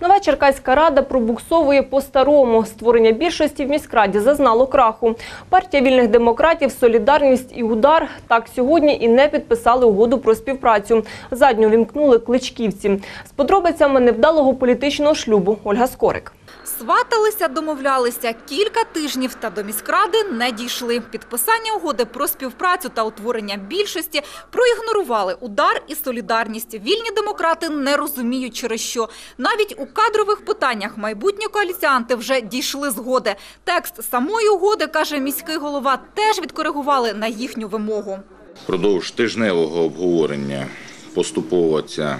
Нова Черкаська рада пробуксовує по-старому. Створення більшості в міськраді зазнало краху. Партія вільних демократів, Солідарність і Удар так сьогодні і не підписали угоду про співпрацю. Задню вімкнули кличківці. З подробицями невдалого політичного шлюбу Ольга Скорик. Сваталися, домовлялися кілька тижнів та до міськради не дійшли. Підписання угоди про співпрацю та утворення більшості проігнорували удар і солідарність. Вільні демократи не розуміють через що. Навіть у кадрових питаннях майбутні коаліціанти вже дійшли згоди. Текст самої угоди, каже міський голова, теж відкоригували на їхню вимогу. Продовж тижневого обговорення поступово ця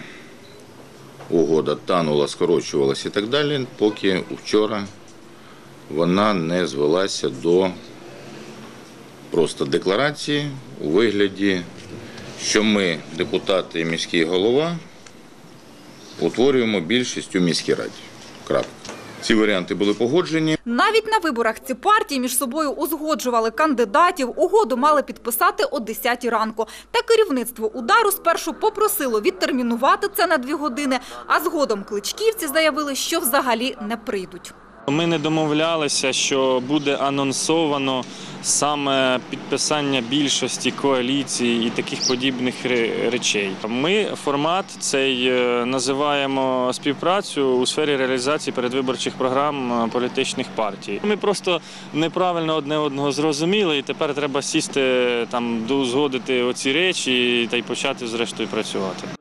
угода танула, скорочувалася і так далі, поки вчора вона не звелася до просто декларації у вигляді, що ми, депутати і міський голова, утворюємо більшість у міській раді. Крапка. Ці варіанти були погоджені. Навіть на виборах ці партії між собою узгоджували кандидатів. Угоду мали підписати о 10 ранку. Та керівництво удару спершу попросило відтермінувати це на дві години, а згодом кличківці заявили, що взагалі не прийдуть. Ми не домовлялися, що буде анонсовано саме підписання більшості коаліції і таких подібних речей. Ми формат цей е, називаємо співпрацю у сфері реалізації передвиборчих програм е, політичних партій. Ми просто неправильно одне одного зрозуміли, і тепер треба сісти там, доузгодити оці речі та й почати зрештою працювати.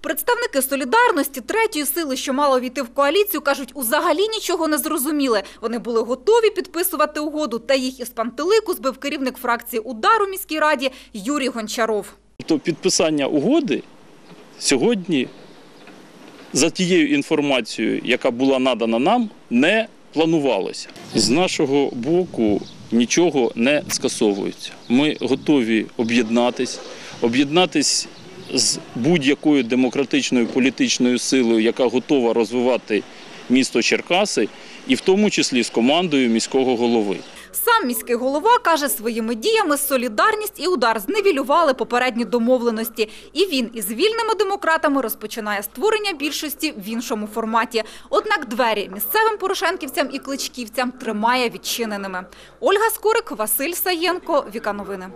Представники солідарності третьої сили, що мало війти в коаліцію, кажуть, взагалі нічого не зрозуміли. Вони були готові підписувати угоду, та їх із пантелику збив керівник фракції удару в міській раді Юрій Гончаров. То підписання угоди сьогодні, за тією інформацією, яка була надана нам, не планувалося. З нашого боку нічого не скасовується. Ми готові об'єднатись, об'єднатись з будь-якою демократичною політичною силою, яка готова розвивати місто Черкаси, і в тому числі з командою міського голови. Сам міський голова каже, своїми діями солідарність і удар зневілювали попередні домовленості. І він із вільними демократами розпочинає створення більшості в іншому форматі. Однак двері місцевим порошенківцям і кличківцям тримає відчиненими. Ольга Скорик, Василь Саєнко, Віка Новини.